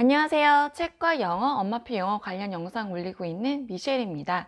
안녕하세요. 책과 영어, 엄마표 영어 관련 영상 올리고 있는 미셸입니다.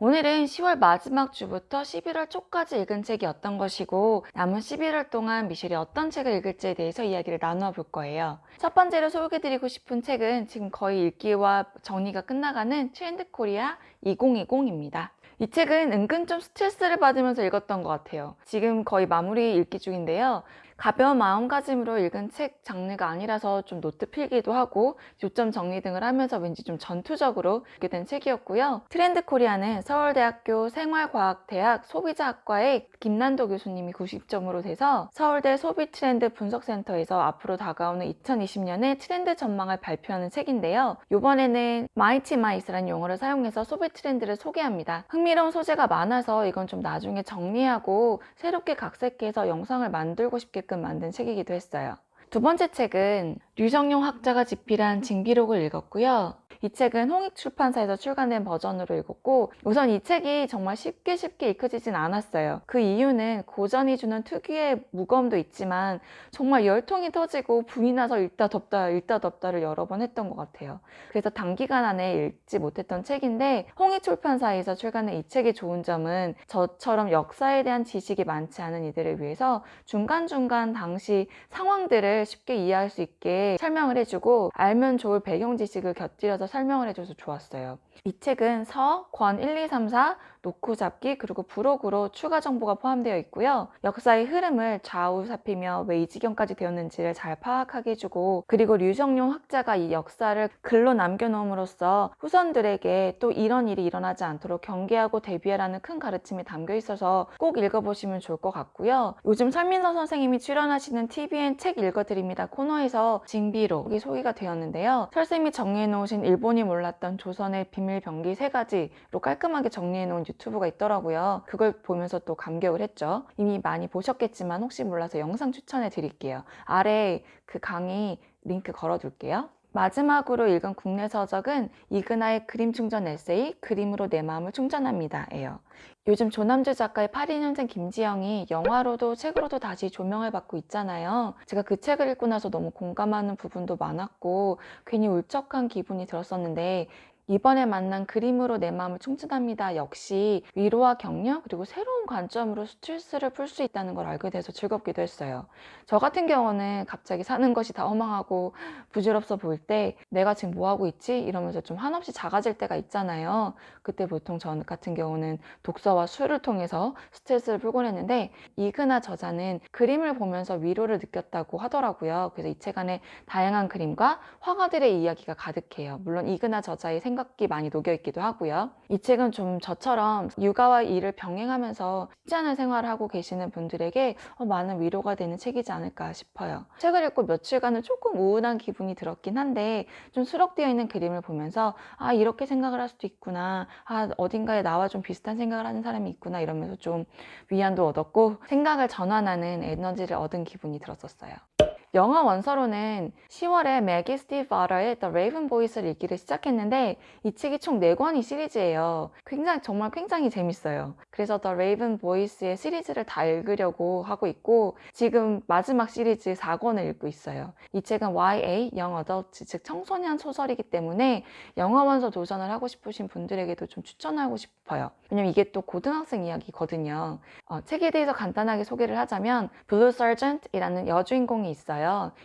오늘은 10월 마지막 주부터 11월 초까지 읽은 책이 어떤 것이고 남은 11월 동안 미셸이 어떤 책을 읽을지에 대해서 이야기를 나누어 볼 거예요. 첫 번째로 소개드리고 싶은 책은 지금 거의 읽기와 정리가 끝나가는 트렌드 코리아 2020입니다. 이 책은 은근 좀 스트레스를 받으면서 읽었던 것 같아요. 지금 거의 마무리 읽기 중인데요. 가벼운 마음가짐으로 읽은 책 장르가 아니라서 좀 노트 필기도 하고 요점 정리 등을 하면서 왠지 좀 전투적으로 읽게 된 책이었고요. 트렌드 코리아는 서울대학교 생활과학대학 소비자학과의 김난도 교수님이 90점으로 돼서 서울대 소비 트렌드 분석센터에서 앞으로 다가오는 2020년의 트렌드 전망을 발표하는 책인데요. 이번에는 마이티 마이스라는 용어를 사용해서 소비 트렌드를 소개합니다. 흥미로운 소재가 많아서 이건 좀 나중에 정리하고 새롭게 각색해서 영상을 만들고 싶게 끔 만든 책이기도 했어요. 두 번째 책은 류정용 학자가 집필한 징비록을 읽었고요. 이 책은 홍익 출판사에서 출간된 버전으로 읽었고 우선 이 책이 정말 쉽게 쉽게 읽혀지진 않았어요. 그 이유는 고전이 주는 특유의 무거움도 있지만 정말 열통이 터지고 분이 나서 읽다 덮다 읽다 덮다를 여러 번 했던 것 같아요. 그래서 단기간 안에 읽지 못했던 책인데 홍익 출판사에서 출간된 이 책의 좋은 점은 저처럼 역사에 대한 지식이 많지 않은 이들을 위해서 중간중간 당시 상황들을 쉽게 이해할 수 있게 설명을 해주고 알면 좋을 배경 지식을 곁들여서 설명을 해줘서 좋았어요. 이 책은 서, 권 1, 2, 3, 4, 노크 잡기 그리고 부록으로 추가 정보가 포함되어 있고요. 역사의 흐름을 좌우 살피며 왜 이 지경까지 되었는지를 잘 파악하게 해주고 그리고 류정용 학자가 이 역사를 글로 남겨놓음으로써 후손들에게 또 이런 일이 일어나지 않도록 경계하고 대비하라는 큰 가르침이 담겨 있어서 꼭 읽어보시면 좋을 것 같고요. 요즘 설민서 선생님이 출연하시는 TVN 책 읽어 드립니다 코너에서 징비록이 소개가 되었는데요. 설쌤이 정리해놓으신 일본이 몰랐던 조선의 비밀 병기 세 가지로 깔끔하게 정리해놓은 유튜브가 있더라고요. 그걸 보면서 또 감격을 했죠. 이미 많이 보셨겠지만 혹시 몰라서 영상 추천해 드릴게요. 아래 그 강의 링크 걸어둘게요. 마지막으로 읽은 국내 서적은 이그나의 그림 충전 에세이 그림으로 내 마음을 충전합니다. 예요. 요즘 조남주 작가의 82년생 김지영이 영화로도 책으로도 다시 조명을 받고 있잖아요. 제가 그 책을 읽고 나서 너무 공감하는 부분도 많았고 괜히 울적한 기분이 들었었는데 이번에 만난 그림으로 내 마음을 충전합니다. 역시 위로와 격려 그리고 새로운 관점으로 스트레스를 풀 수 있다는 걸 알게 돼서 즐겁기도 했어요. 저 같은 경우는 갑자기 사는 것이 다 허망하고 부질없어 보일 때 내가 지금 뭐 하고 있지? 이러면서 좀 한없이 작아질 때가 있잖아요. 그때 보통 저 같은 경우는 독서와 술을 통해서 스트레스를 풀곤 했는데 이그나 저자는 그림을 보면서 위로를 느꼈다고 하더라고요. 그래서 이 책 안에 다양한 그림과 화가들의 이야기가 가득해요. 물론 이그나 저자의 생각 이 많이 녹여 있기도 하고요. 이 책은 좀 저처럼 육아와 일을 병행하면서 쉽지 않은 생활을 하고 계시는 분들에게 어, 많은 위로가 되는 책이지 않을까 싶어요. 책을 읽고 며칠간은 조금 우울한 기분이 들었긴 한데 좀 수록되어 있는 그림을 보면서 아 이렇게 생각을 할 수도 있구나. 아 어딘가에 나와 좀 비슷한 생각을 하는 사람이 있구나 이러면서 좀 위안도 얻었고 생각을 전환하는 에너지를 얻은 기분이 들었었어요. 영화 원서로는 10월에 매기 스티브 아러의 The Raven Boys를 읽기를 시작했는데 이 책이 총 4권이 시리즈예요. 굉장히 정말 굉장히 재밌어요. 그래서 The Raven Boys의 시리즈를 다 읽으려고 하고 있고 지금 마지막 시리즈 4권을 읽고 있어요. 이 책은 YA, Young Adult, 즉 청소년 소설이기 때문에 영화 원서 도전을 하고 싶으신 분들에게도 좀 추천하고 싶어요. 왜냐면 이게 또 고등학생 이야기거든요. 어, 책에 대해서 간단하게 소개를 하자면 블루 서전트이라는 여주인공이 있어요.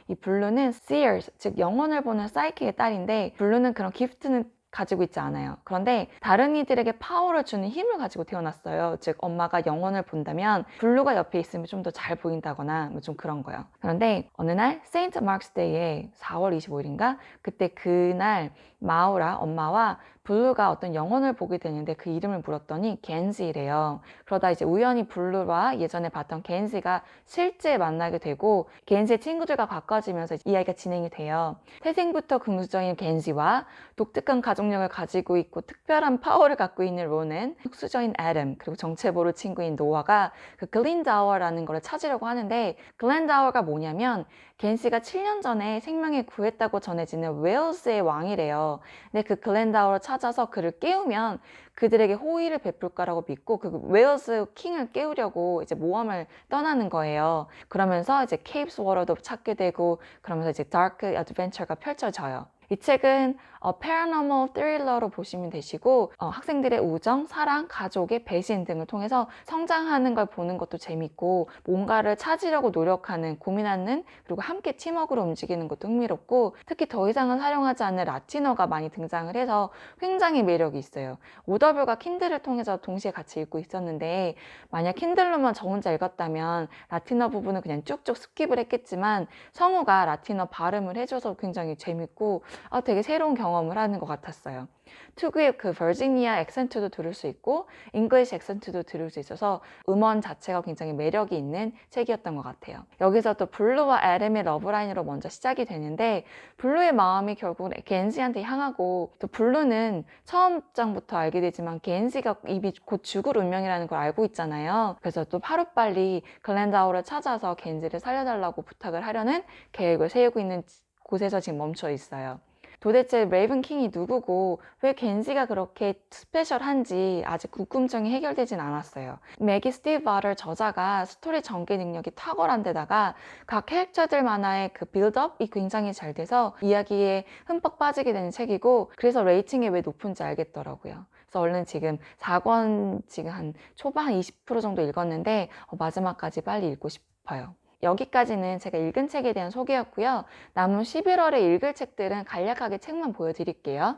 이 블루는 Sears, 즉 영혼을 보는 사이키의 딸인데 블루는 그런 기프트는 가지고 있지 않아요. 그런데 다른 이들에게 파워를 주는 힘을 가지고 태어났어요. 즉 엄마가 영혼을 본다면 블루가 옆에 있으면 좀 더 잘 보인다거나 뭐 좀 그런 거예요. 그런데 어느 날 세인트 마크스 데이에 4월 25일인가 그때 그날 마우라 엄마와 블루가 어떤 영혼을 보게 되는데 그 이름을 물었더니 겐지래요. 그러다 이제 우연히 블루와 예전에 봤던 겐지가 실제 만나게 되고 겐지의 친구들과 가까워지면서 이야기가 진행이 돼요. 태생부터 긍정적인 겐지와 독특한 가족 가족력을 가지고 있고 특별한 파워를 갖고 있는 론은 흑수저인 애덤 그리고 정체보루 친구인 노아가 그 글린다워라는 걸 찾으려고 하는데 글렌다워가 뭐냐면 겐시가 7년 전에 생명을 구했다고 전해지는 웨일스의 왕이래요. 근데 그 글렌다워를 찾 아서 그를 깨우면 그들에게 호의를 베풀 거라고 믿고 그 웨일스 킹을 깨우려고 이제 모험을 떠나는 거예요. 그러면서 이제 케이프스 워러도 찾게 되고 그러면서 이제 다크 어드벤처가 펼쳐져요. 이 책은 어, paranormal thriller로 보시면 되시고 어, 학생들의 우정, 사랑, 가족의 배신 등을 통해서 성장하는 걸 보는 것도 재밌고 뭔가를 찾으려고 노력하는 고민하는 그리고 함께 팀워크로 움직이는 것도 흥미롭고 특히 더 이상은 사용하지 않는 라틴어가 많이 등장을 해서 굉장히 매력이 있어요. 오더블과 킨들을 통해서 동시에 같이 읽고 있었는데 만약 킨들로만 저 혼자 읽었다면 라틴어 부분은 그냥 쭉쭉 스킵을 했겠지만 성우가 라틴어 발음을 해줘서 굉장히 재밌고 아, 되게 새로운 경험을 하는 것 같았어요. 특유의 그 버지니아 액센트도 들을 수 있고 잉글리시 액센트도 들을 수 있어서 음원 자체가 굉장히 매력이 있는 책이었던 것 같아요. 여기서 또 블루와 애덤의 러브라인으로 먼저 시작이 되는데 블루의 마음이 결국 겐지한테 향하고 또 블루는 처음 장부터 알게 되지만 겐지가 이미 곧 죽을 운명이라는 걸 알고 있잖아요. 그래서 또 하루빨리 글렌다우를 찾아서 겐지를 살려달라고 부탁을 하려는 계획을 세우고 있는 곳에서 지금 멈춰 있어요. 도대체 레이븐 킹이 누구고 왜 겐지가 그렇게 스페셜한지 아직 궁금증이 해결되진 않았어요. 매기 스티브 바터 저자가 스토리 전개 능력이 탁월한 데다가 각 캐릭터들만의 그 빌드업이 굉장히 잘 돼서 이야기에 흠뻑 빠지게 되는 책이고 그래서 레이팅이 왜 높은지 알겠더라고요. 그래서 얼른 지금 4권 지금 한 초반 20% 정도 읽었는데 어, 마지막까지 빨리 읽고 싶어요. 여기까지는 제가 읽은 책에 대한 소개였고요. 남은 11월에 읽을 책들은 간략하게 책만 보여드릴게요.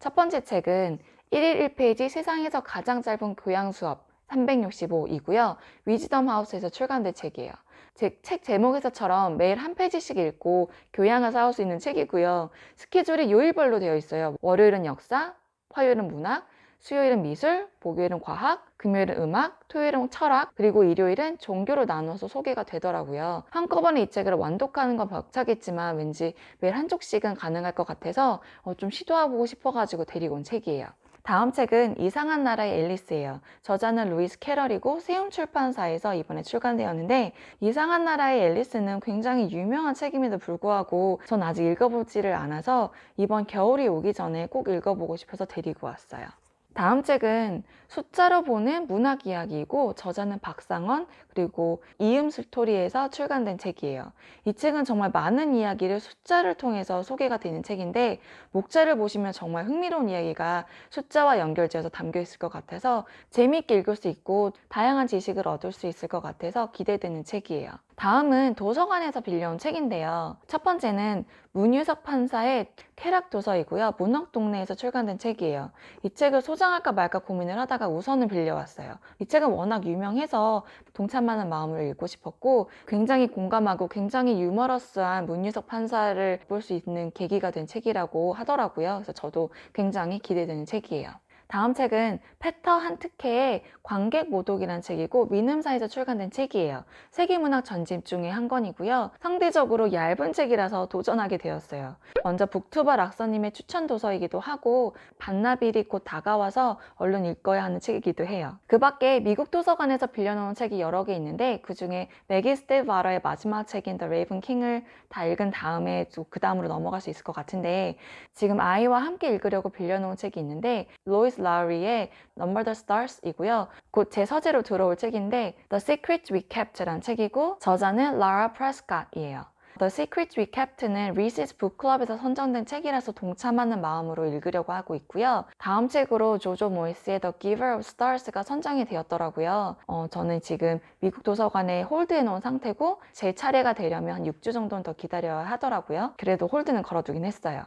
첫 번째 책은 1일 1페이지 세상에서 가장 짧은 교양 수업 365이고요. 위즈덤 하우스에서 출간된 책이에요. 제 책 제목에서처럼 매일 한 페이지씩 읽고 교양을 쌓을 수 있는 책이고요. 스케줄이 요일별로 되어 있어요. 월요일은 역사, 화요일은 문학, 수요일은 미술, 목요일은 과학, 금요일은 음악, 토요일은 철학, 그리고 일요일은 종교로 나눠서 소개가 되더라고요. 한꺼번에 이 책을 완독하는 건 벅차겠지만 왠지 매일 한쪽씩은 가능할 것 같아서 어, 좀 시도해보고 싶어가지고 데리고 온 책이에요. 다음 책은 이상한 나라의 앨리스예요. 저자는 루이스 캐럴이고 세움 출판사에서 이번에 출간되었는데 이상한 나라의 앨리스는 굉장히 유명한 책임에도 불구하고 전 아직 읽어보지를 않아서 이번 겨울이 오기 전에 꼭 읽어보고 싶어서 데리고 왔어요. 다음 책은 숫자로 보는 문학 이야기이고 저자는 박상원 그리고 이음 스토리에서 출간된 책이에요. 이 책은 정말 많은 이야기를 숫자를 통해서 소개가 되는 책인데 목차를 보시면 정말 흥미로운 이야기가 숫자와 연결되어서 담겨 있을 것 같아서 재미있게 읽을 수 있고 다양한 지식을 얻을 수 있을 것 같아서 기대되는 책이에요. 다음은 도서관에서 빌려온 책인데요. 첫 번째는 문유석 판사의 쾌락 도서이고요. 문학 동네에서 출간된 책이에요. 이 책을 소장할까 말까 고민을 하다가 우선을 빌려왔어요. 이 책은 워낙 유명해서 동참하는 마음을 읽고 싶었고 굉장히 공감하고 굉장히 유머러스한 문유석 판사를 볼 수 있는 계기가 된 책이라고 하더라고요. 그래서 저도 굉장히 기대되는 책이에요. 다음 책은 페터 한트케의 관객 모독이라는 책이고 민음사에서 출간된 책이에요. 세계문학 전집 중에 한 권이고요. 상대적으로 얇은 책이라서 도전하게 되었어요. 먼저 북투바 락서님의 추천 도서이기도 하고 반나절이 곧 다가와서 얼른 읽어야 하는 책이기도 해요. 그 밖에 미국 도서관에서 빌려놓은 책이 여러 개 있는데 그 중에 매기 스테브 바러의 마지막 책인 The Raven King을 다 읽은 다음에 그 다음으로 넘어갈 수 있을 것 같은데 지금 아이와 함께 읽으려고 빌려놓은 책이 있는데 로이 스 라우리의 Number the Stars이고요. 곧 제 서재로 들어올 책인데 The Secret We Kept라는 책이고 저자는 라라 프레스캇이에요. The Secret We Kept는 리시스 북클럽에서 선정된 책이라서 동참하는 마음으로 읽으려고 하고 있고요. 다음 책으로 조조 모이스의 The Giver of Stars가 선정이 되었더라고요. 어, 저는 지금 미국 도서관에 홀드해 놓은 상태고 제 차례가 되려면 한 6주 정도는 더 기다려야 하더라고요. 그래도 홀드는 걸어두긴 했어요.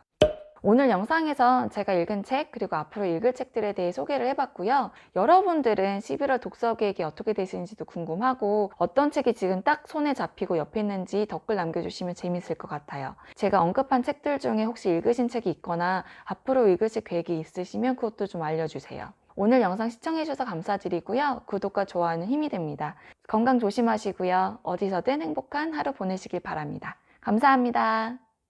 오늘 영상에선 제가 읽은 책 그리고 앞으로 읽을 책들에 대해 소개를 해봤고요. 여러분들은 11월 독서 계획이 어떻게 되시는지도 궁금하고 어떤 책이 지금 딱 손에 잡히고 옆에 있는지 댓글 남겨주시면 재밌을 것 같아요. 제가 언급한 책들 중에 혹시 읽으신 책이 있거나 앞으로 읽으실 계획이 있으시면 그것도 좀 알려주세요. 오늘 영상 시청해주셔서 감사드리고요. 구독과 좋아요는 힘이 됩니다. 건강 조심하시고요. 어디서든 행복한 하루 보내시길 바랍니다. 감사합니다.